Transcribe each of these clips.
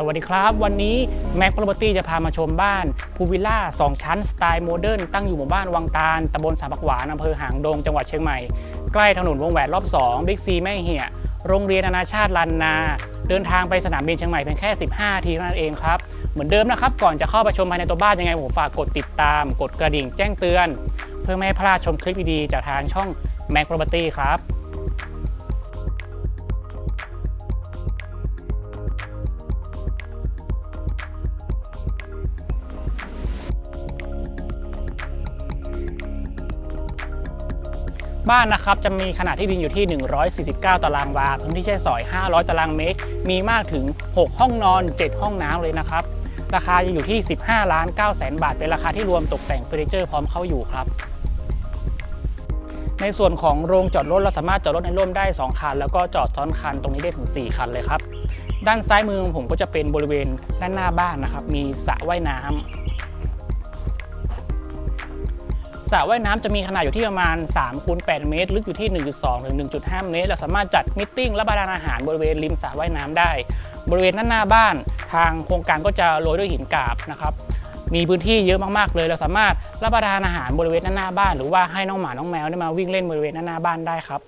สวัสดีครับ วันนี้แม็ก p ร o p e r t y จะพามาชมบ้านพูวิลล่า 2 ชั้นสไตล์โมเดิร์นตั้งอยู่หมู่บ้านวังตาลตำบลสาปักหวานอำเภอหางดงจังหวัดเชียงใหม่ ใกล้ถนนวงแหวนรอบ 2 บิ๊กซีแม่เหี่ยโรงเรียนนานาชาติลันนา เดินทางไปสนามบินเชียงใหม่เพียงแค่ 15 ทีเท่านั้นเองครับ เหมือนเดิมนะครับ ก่อนจะเข้าไปชมภายในตัวบ้านยังไงผมฝากกดติดตาม กดกระดิ่งแจ้งเตือน เพื่อไม่ให้พลาดชมคลิปดีๆจากทางช่องแม็ก p ร o p e r t y ครับ บ้านนะครับจะมีขนาดที่ดินอยู่ที่ 149 ตารางวา พื้นที่ใช้สอย 500 ตารางเมตร มีมากถึง 6 ห้องนอน 7 ห้องน้ำเลยนะครับ ราคาจะอยู่ที่ 15 ล้าน9แสนบาท เป็นราคาที่รวมตกแต่งเฟอร์นิเจอร์พร้อมเข้าอยู่ครับ ในส่วนของโรงจอดรถเราสามารถจอดรถในร่มได้ 2 คัน แล้วก็จอดซ้อนคันตรงนี้ได้ถึง 4 คันเลยครับ ด้านซ้ายมือของผมก็จะเป็นบริเวณด้านหน้าบ้านนะครับ มีสระว่ายน้ำ สระว่ายน้ำจะมีขนาดอยู่ที่ประมาณ3คูณ8เมตร ลึกอยู่ที่ 1.2 ถึง 1.5 เมตร เราสามารถจัดมิทติ้งและบรรดานอาหารบริเวณริมสระว่ายน้ำได้ บริเวณด้านหน้าบ้าน ทางโครงการก็จะโรยด้วยหินกาบนะครับมีพื้นที่เยอะมากๆเลย เราสามารถรับประทานอาหารบริเวณด้านหน้าบ้าน หรือว่าให้น้องหมาน้องแมวได้มาวิ่งเล่นบริเวณด้านหน้าบ้านได้ครับ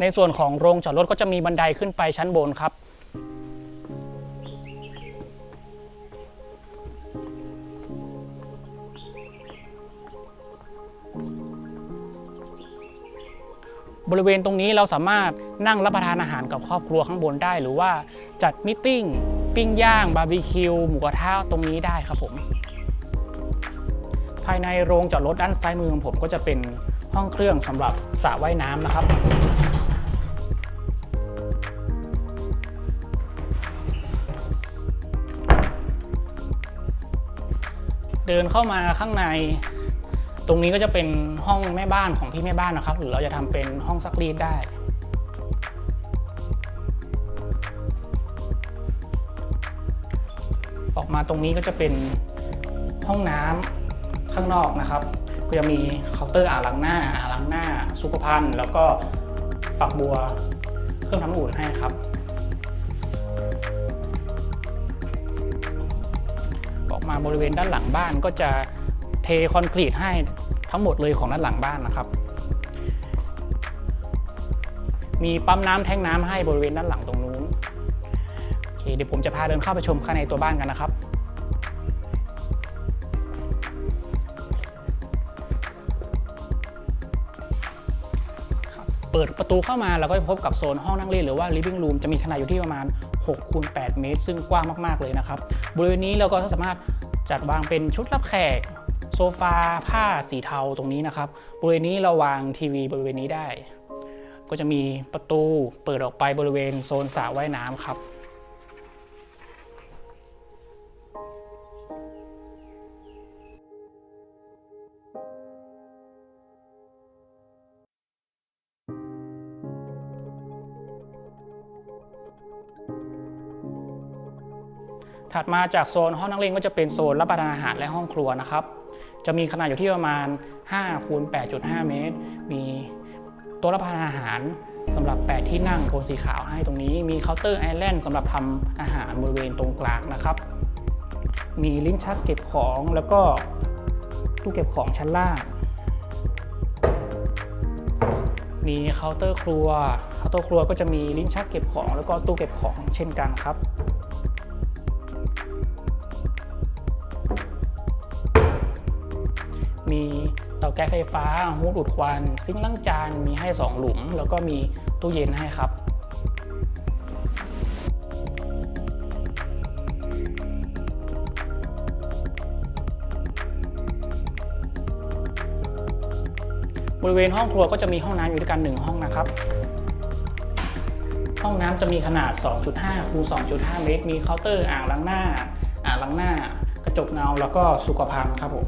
ในส่วนของโรงจอดรถก็จะมีบันไดขึ้นไปชั้นบนครับ บริเวณตรงนี้เราสามารถนั่งรับประทานอาหารกับครอบครัวข้างบนได้ หรือว่าจัดมิทติ้งปิ้งย่างบาร์บีคิวหมูกระทะตรงนี้ได้ครับผมภายในโรงจอดรถด้านซ้ายมือของผมก็จะเป็นห้องเครื่องสำหรับสระว่ายน้ำนะครับ เดินเข้ามาข้างใน ตรงนี้ก็จะเป็นห้องแม่บ้านของพี่แม่บ้านนะครับ หรือเราจะทำเป็นห้องซักรีดได้ ออกมาตรงนี้ก็จะเป็นห้องน้ำข้างนอกนะครับ ก็จะมีเคาน์เตอร์อ่างล้างหน้าอ่างล้างหน้า สุขภัณฑ์ แล้วก็ฝักบัว เครื่องทำน้ำอุ่นให้ครับ มาบริเวณด้านหลังบ้านก็จะเทคอนกรีตให้ทั้งหมดเลยของด้านหลังบ้านนะครับ มีปั๊มน้ำแทงน้ำให้บริเวณด้านหลังตรงนู้นโอเคเดี๋ยวผมจะพาเดินเข้าไปชมข้างในตัวบ้านกันนะครับเปิดประตูเข้ามาเราก็จะพบกับโซนห้องนั่งเล่นหรือว่า living room จะมีขนาดอยู่ที่ประมาณ 6คูณ8เมตร ซึ่งกว้างมากๆเลยนะครับ บริเวณนี้เราก็สามารถจัดวางเป็นชุดรับแขก โซฟาผ้าสีเทาตรงนี้นะครับ บริเวณนี้เราวางทีวีบริเวณนี้ได้ ก็จะมีประตูเปิดออกไปบริเวณโซนสระว่ายน้ำครับ ถัดมาจากโซนห้องนั่งเล่นก็จะเป็นโซนรับประทานอาหารและห้องครัวนะครับ จะมีขนาดอยู่ที่ประมาณ5คูณ8.5 เมตร มีโต๊ะรับประทานอาหารสำหรับ 8 ที่นั่งโทนสีขาวให้ตรงนี้ มีเคาน์เตอร์ไอแลนด์สำหรับทำอาหารบริเวณตรงกลางนะครับ มีลิ้นชักเก็บของแล้วก็ตู้เก็บของชั้นล่าง มีเคาน์เตอร์ครัว เคาน์เตอร์ครัวก็จะมีลิ้นชักเก็บของ แล้วก็ตู้เก็บของเช่นกันครับ มีเตาแก๊สไฟฟ้าฮูดดูดควัน ซิงค์ล้างจานมีให้ 2 หลุม แล้วก็มีตู้เย็นให้ครับบริเวณห้องครัวก็จะมีห้องน้ำอยู่ด้วยกัน 1 ห้องนะครับ ห้องน้ำจะมีขนาด 2.5คูณ2.5 เมตร มีเคาน์เตอร์อ่างล้างหน้า อ่างล้างหน้า กระจกเงา แล้วก็สุขภัณฑ์ครับผม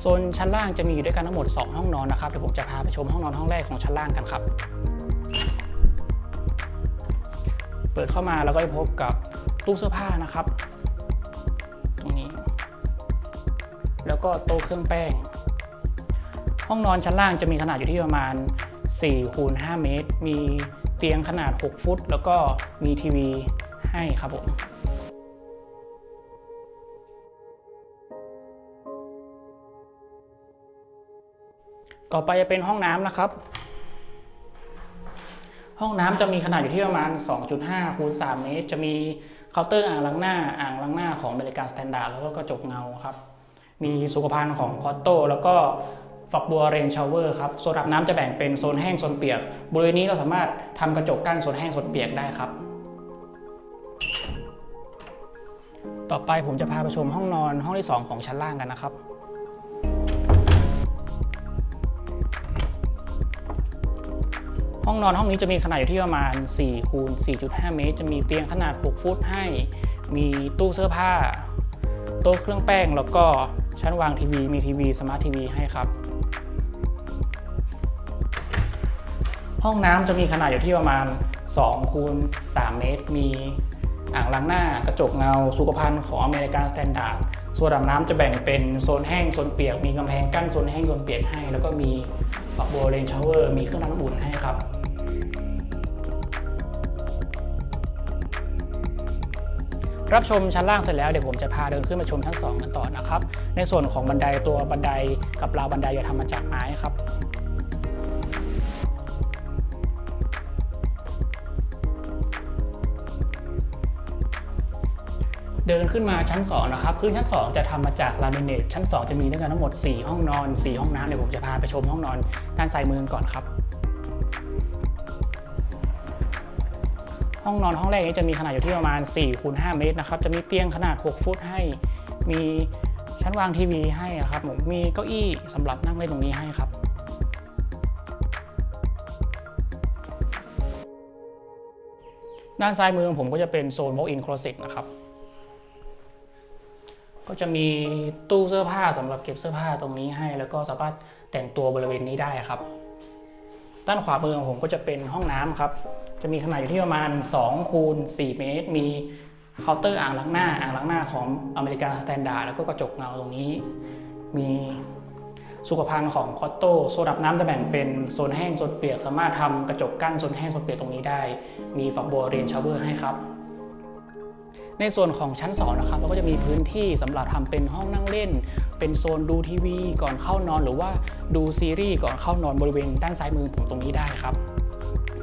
โซนชั้นล่างจะมีอยู่ด้วยกันทั้งหมด 2 ห้องนอนนะครับเดี๋ยวผมจะพาไปชมห้องนอนห้องแรกของชั้นล่างกันครับ เปิดเข้ามาแล้วก็จะพบกับตู้เสื้อผ้านะครับ ตรงนี้ แล้วก็โต๊ะเครื่องแป้ง ห้องนอนชั้นล่างจะมีขนาดอยู่ที่ประมาณ4คูณ5เมตร มีเตียงขนาด 6 ฟุต แล้วก็มีทีวีให้ครับผม ต่อไปจะเป็นห้องน้ำนะครับ ห้องน้ำจะมีขนาดอยู่ที่ประมาณ 2.5คูณ3เมตร จะมีเคาน์เตอร์อ่างล้างหน้า อ่างล้างหน้าของบริการสแตนดาร์ดแล้วก็กระจกเงาครับ มีสุขภัณฑ์ของคอตโต้แล้วก็ฝักบัวเรนชาวเวอร์ครับโซนอาบน้ำจะแบ่งเป็นโซนแห้งโซนเปียก บริเวณนี้เราสามารถทำกระจกกั้นโซนแห้งโซนเปียกได้ครับ ต่อไปผมจะพาไปชมห้องนอนห้องที่ 2 ของชั้นล่างกันนะครับ ห้องนอนห้องนี้จะมีขนาดอยู่ที่ประมาณ4คูณ4.5 เมตร จะมีเตียงขนาด 6 ฟุตให้ มีตู้เสื้อผ้า โต๊ะเครื่องแป้ง แล้วก็ชั้นวางทีวี มีทีวีสมาร์ททีวีให้ครับ ห้องน้ำจะมีขนาดอยู่ที่ประมาณ2คูณ3เมตร มีอ่างล้างหน้ากระจกเงา สุขภัณฑ์ของอเมริกันสแตนดาร์ดส่วนอาบน้ำจะแบ่งเป็นโซนแห้งโซนเปียก มีกำแพงกั้นโซนแห้งโซนเปียกให้ แล้วก็มี ฝักบัวเรนชาวเวอร์มีเครื่องทำน้ำอุ่นให้ครับ รับชมชั้นล่างเสร็จแล้วเดี๋ยวผมจะพาเดินขึ้นมาชมชั้น 2 กันต่อนะครับ ในส่วนของบันไดตัวบันไดกับราวบันไดอย่าทำมาจากไม้ครับ เดินขึ้นมาชั้น2นะครับพื้นชั้น 2 จะทำมาจากลามิเนตชั้น 2 จะมีด้วยกันทั้งหมด 4 ห้องนอน 4 ห้องน้ำเดี๋ยวผมจะพาไปชมห้องนอนด้านซ้ายมือก่อนครับ ห้องนอนห้องแรกนี้จะมีขนาดอยู่ที่ประมาณ4คูณ5เมตรนะครับจะมีเตียงขนาด 6 ฟุตให้ มีชั้นวางทีวีให้นะครับผมมีเก้าอี้สำหรับนั่งเล่นตรงนี้ให้ครับด้านซ้ายมือของผมก็จะเป็นโซน walk-in closet นะครับ ก็จะมีตู้เสื้อผ้าสำหรับเก็บเสื้อผ้าตรงนี้ให้ แล้วก็สามารถแต่งตัวบริเวณนี้ได้ครับ ด้านขวามือของผมก็จะเป็นห้องน้ำครับ จะมีขนาดอยู่ที่ประมาณ2คูณ4เมตร มีเคาน์เตอร์อ่างล้างหน้าอ่างล้างหน้าของอเมริกันสแตนดาร์ดแล้วก็กระจกเงาตรงนี้ มีสุขภัณฑ์ของคอตโต้โซนอาบน้ำจะแบ่งเป็นโซนแห้งโซนเปียก สามารถทำกระจกกั้นโซนแห้งโซนเปียกตรงนี้ได้ มีฝักบัวเรนชาวเวอร์ให้ครับ ในส่วนของชั้น2นะครับเราก็จะมีพื้นที่สำหรับทำเป็นห้องนั่งเล่น เป็นโซนดูทีวี ก่อนเข้านอน หรือว่าดูซีรีส์ก่อนเข้านอนบริเวณด้านซ้ายมือผมตรงนี้ได้ครับ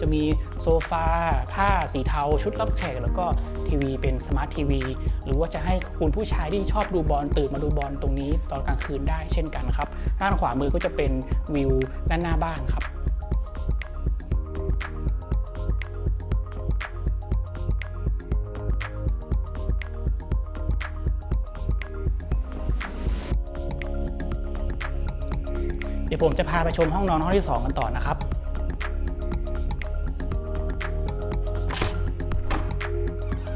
จะมีโซฟาผ้าสีเทา ชุดรับแขกแล้วก็ทีวีเป็นสมาร์ททีวีหรือว่าจะให้คุณผู้ชายที่ชอบดูบอลตื่นมาดูบอลตรงนี้ตอนกลางคืนได้เช่นกันครับ ด้านขวามือก็จะเป็นวิวด้านหน้าบ้านครับ ดี๋ยวผมจะพาไปชมห้องนอนห้องที่ 2 กันต่อนะครับ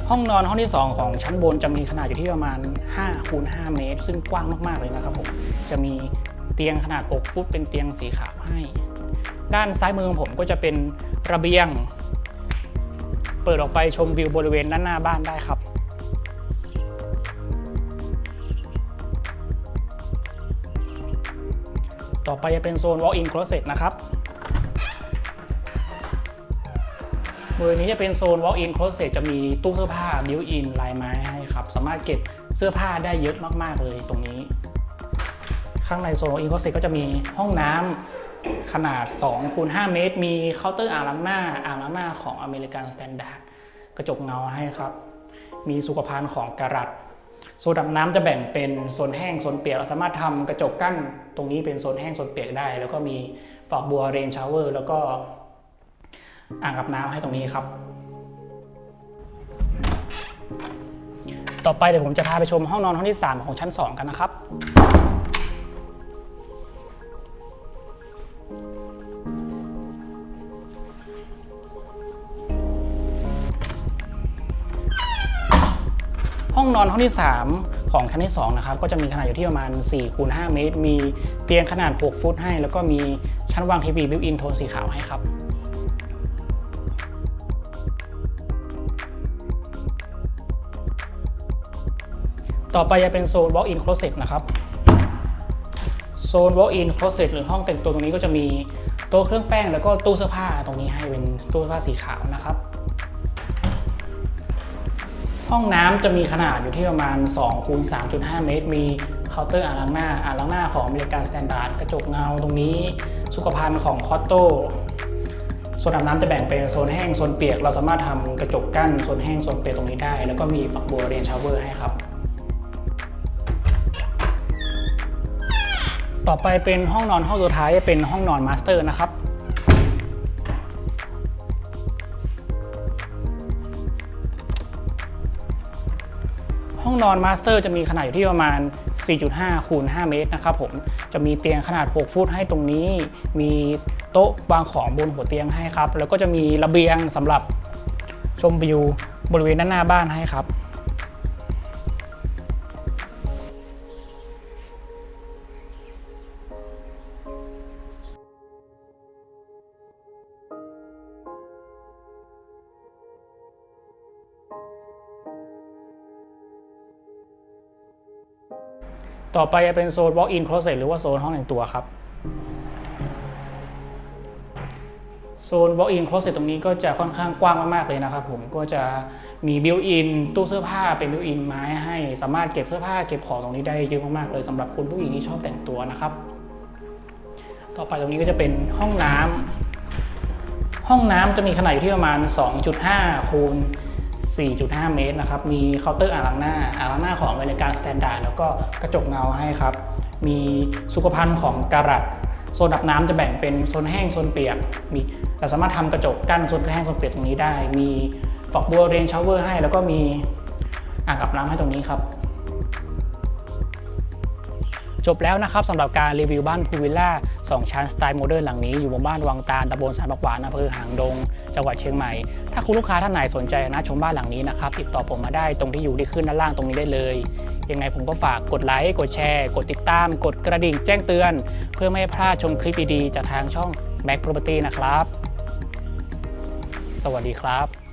ห้องนอนห้องที่ 2 ของชั้นบนจะมีขนาดอยู่ที่ประมาณ5คูณ5เมตร ซึ่งกว้างมากๆเลยนะครับผม จะมีเตียงขนาด 6 ฟุตเป็นเตียงสีขาวให้ ด้านซ้ายมือของผมก็จะเป็นระเบียง เปิดออกไปชมวิวบริเวณด้านหน้าบ้านได้ครับ ต่อไปจะเป็นโซน walk-in closet นะครับบริเวณนี้จะเป็นโซน walk-in closet จะมีตู้เสื้อผ้า built-in ลายไม้ให้ครับ สามารถเก็บเสื้อผ้าได้เยอะมาก ๆ เลยตรงนี้ ข้างในโซน walk-in closet ก็จะมีห้องน้ำขนาด2คูณ5เมตร มีเคาน์เตอร์อ่างล้างหน้าอ่างล้างหน้าของอเมริกันสแตนดาร์ดกระจกเงาให้ครับ มีสุขภัณฑ์ของการัต โซนดำน้ำจะแบ่งเป็นโซนแห้งโซนเปียกเราสามารถทำกระจกกั้นตรงนี้เป็นโซนแห้งโซนเปียกได้ แล้วก็มีฝักบัวเรนชาวเวอร์แล้วก็อ่างกับน้ำให้ตรงนี้ครับ ต่อไปเดี๋ยวผมจะพาไปชมห้องนอนห้องที่ 3 ของชั้น 2 กันนะครับ นอนห้องที่ 3 ของชั้นที่2นะครับก็จะมีขนาดอยู่ที่ประมาณ4คูณ5เมตร มีเตียงขนาด 6 ฟุตให้ แล้วก็มีชั้นวางทีวีบิวอินโทนสีขาวให้ครับต่อไปจะเป็นโซน walk-in closet นะครับ โซน walk-in closet หรือห้องแต่งตัวตรงนี้ก็จะมีโต๊ะเครื่องแป้งแล้วก็ตู้เสื้อผ้าตรงนี้ให้เป็นตู้เสื้อผ้าสีขาวนะครับ ห้องน้ำจะมีขนาดอยู่ที่ประมาณ2คูณ3.5 เมตร มีเคาน์เตอร์อ่างล้างหน้าอ่างล้างหน้าของอเมริกันสแตนดาร์ดกระจกเงาตรงนี้ สุขภัณฑ์ของคอตโต้โซนอาบน้ำจะแบ่งเป็นโซนแห้งโซนเปียก เราสามารถทำกระจกกั้นโซนแห้งโซนเปียกตรงนี้ได้ แล้วก็มีฝักบัวเรียนชาวเวอร์ให้ครับ ต่อไปเป็นห้องนอนห้องสุดท้ายเป็นห้องนอนมาสเตอร์นะครับ ห้องนอนมาสเตอร์จะมีขนาดอยู่ที่ประมาณ 4.5 คูณ 5 เมตรนะครับผม จะมีเตียงขนาด 6 ฟุตให้ตรงนี้ มีโต๊ะวางของบนหัวเตียงให้ครับ แล้วก็จะมีระเบียงสำหรับชมวิวบริเวณด้านหน้าบ้านให้ครับ ต่อไปจะเป็นโซน walk-in closet หรือว่าโซนห้องแต่งตัวครับ โซน walk-in closet ตรงนี้ก็จะค่อนข้างกว้างมากๆเลยนะครับผมก็จะมี built-in ตู้เสื้อผ้าเป็น built-in ไม้ให้สามารถเก็บเสื้อผ้าเก็บของตรงนี้ได้เยอะมากๆเลยสำหรับคุณผู้หญิงที่ชอบแต่งตัวนะครับ ต่อไปตรงนี้ก็จะเป็นห้องน้ำห้องน้ำจะมีขนาดอยู่ที่ประมาณ 2.5คูณ 4.5 เมตรนะครับ มีเคาน์เตอร์อ่างล้างหน้าอ่างล้างหน้าของอเมริกันสแตนดาร์ดแล้วก็กระจกเงาให้ครับ มีสุขภัณฑ์ของการัดโซนดับน้ำจะแบ่งเป็นโซนแห้งโซนเปียก มีเราสามารถทำกระจกกั้นโซนแห้งโซนเปียกตรงนี้ได้ มีฝักบัวเรนชาวเวอร์ให้ แล้วก็มีอ่างอาบน้ำให้ตรงนี้ครับ จบแล้วนะครับสำหรับการรีวิวบ้านพูวิลล่า 2 ชั้นสไตล์โมเดิร์นหลังนี้อยู่บนบ้านวังตาลตำบลสารบักหวานอำเภอหางดง จังหวัดเชียงใหม่ ถ้าคุณลูกค้าท่านไหนสนใจนะชมบ้านหลังนี้นะครับติดต่อผมมาได้ตรงที่อยู่ที่ขึ้นด้านล่างตรงนี้ได้เลย ยังไงผมก็ฝากกดไลค์กดแชร์ กดติดตาม กดกระดิ่งแจ้งเตือน เพื่อไม่ให้พลาดชมคลิปดีๆจากทางช่อง Mac Property นะครับ สวัสดีครับ